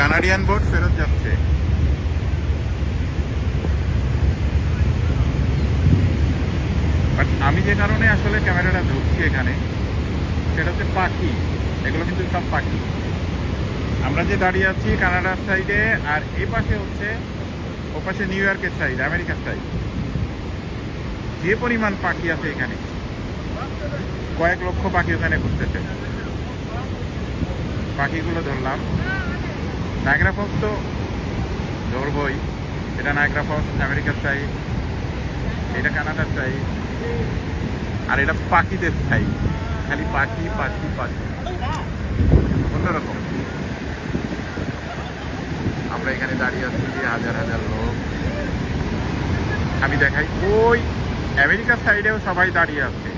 Canadian board ফেরত যাচ্ছে। But আমি যে কারণে আসলে ক্যামেরাটা ধরছি এখানে, সেটা হচ্ছে পাখি। এগুলো কিন্তু সব পাখি। আমরা যে দাঁড়িয়ে আছি কানাডার সাইডে, আর এ পাশে হচ্ছে ও পাশে নিউ ইয়র্কের সাইড, আমেরিকার সাইড। যে পরিমাণ পাখি আছে এখানে, কয়েক লক্ষ পাখি ওখানে ঘুরতেছে। পাখিগুলো ধরলাম। নায়গ্রা ফলস তো ধরবই এটা নায়গ্রা ফলস আমেরিকার সাইড এটা কানাডার সাইড আর এটা পাখিদের সাইড খালি পাখি পাখি পাখি। অন্যরকম। আমরা এখানে দাঁড়িয়ে আছি হাজার হাজার লোক। আমি দেখাই, ওই আমেরিকার সাইডেও সবাই দাঁড়িয়ে আছে।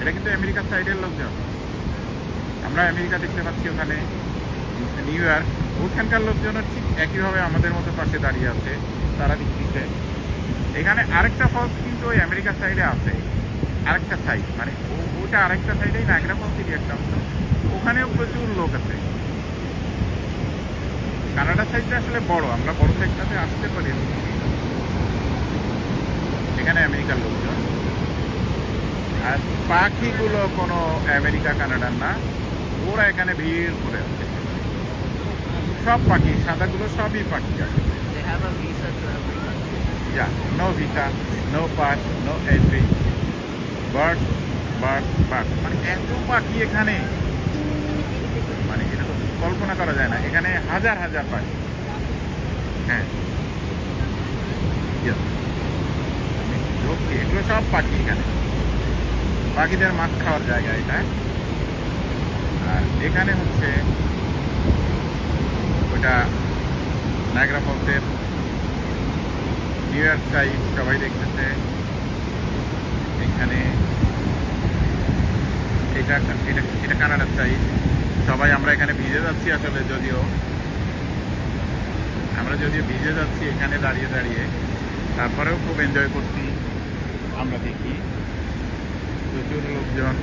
এটা কিন্তু আমেরিকার সাইডের লোকজন। আমরা আমেরিকা দেখতে পাচ্ছি ওখানে। নিউ ইয়র্ক ওখানকার লোকজনও ঠিক একইভাবে আমাদের মতো পাশে দাঁড়িয়ে আছে, তারা দেখতেছে এখানে আরেকটা ফলস কিন্তু ওই আমেরিকার সাইডে আছে। আরেকটা সাইড মানে ওটা আরেকটা সাইডেই নাগরা ফলসেরই একটা অংশ ওখানেও প্রচুর লোক আছে। কানাডা সাইডটা আসলে বড়, আমরা বড় সাইডটাতে আসতে পারি। এখানে আমেরিকার লোকজন। আর পাখিগুলো কোনো আমেরিকা কানাডার না। ওরা এখানে ভিড় করে আছে। সব পাখি সাদাগুলো সবই পাখি country. Yeah, no visa, no pass, no entry. Birds, birds, birds. মানে এত পাখি এখানে। মানে এটা তো কল্পনা করা যায় না। এখানে হাজার হাজার পাখি। হ্যাঁ। ঢুকছি এগুলো সব পাখি এখানে। পাখিদের মাছ খাওয়ার জায়গা এটা। আর এখানে হচ্ছে ওটা নায়গ্রা ফলসের নিউ ইয়র্ক সাইড সবাই দেখতেছে। এখানে এটা এটা এটা কানাডার সাইড সবাই আমরা এখানে ভিজে যাচ্ছি আসলে যদিও। আমরা যদিও ভিজে যাচ্ছি এখানে দাঁড়িয়ে দাঁড়িয়ে। তারপরেও খুব এনজয় করছি। আমরা দেখি। প্রচুর লোকজন।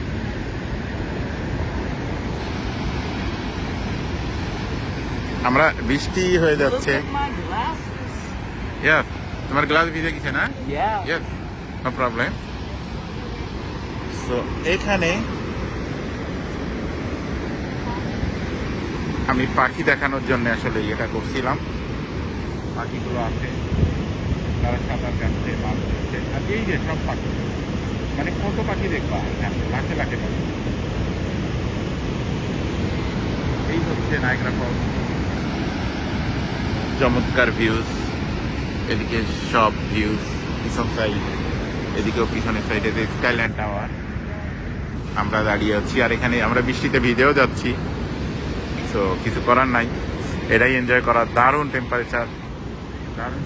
আমরা বৃষ্টি হয়ে যাচ্ছে। ইয়াস তোমার গ্লাস ভিজে গেছে না. ইয়েস নো প্রবলেম সো এখানে আমি পাখি দেখানোর জন্য আসলে এটা করছিলাম। পাখিগুলো আছে তারা সাঁতার কাটছে মাছ ধরছে আর এই যে সব পাখি। মানে কত পাখি দেখবা? এখানে লাখে লাখে পাখি। এই হচ্ছে নায়গ্রা ফলস চমৎকার ভিউজ এদিকে সব ভিউজ পিছন সাইড এদিকেও পিছনের সাইডে যে স্কাইল্যান্ড টাওয়ার আমরা দাঁড়িয়ে আছি আর এখানে আমরা বৃষ্টিতে ভিজেও যাচ্ছি। সো কিছু করার নাই। এটাই এনজয় করার দারুণ টেম্পারেচার দারুণ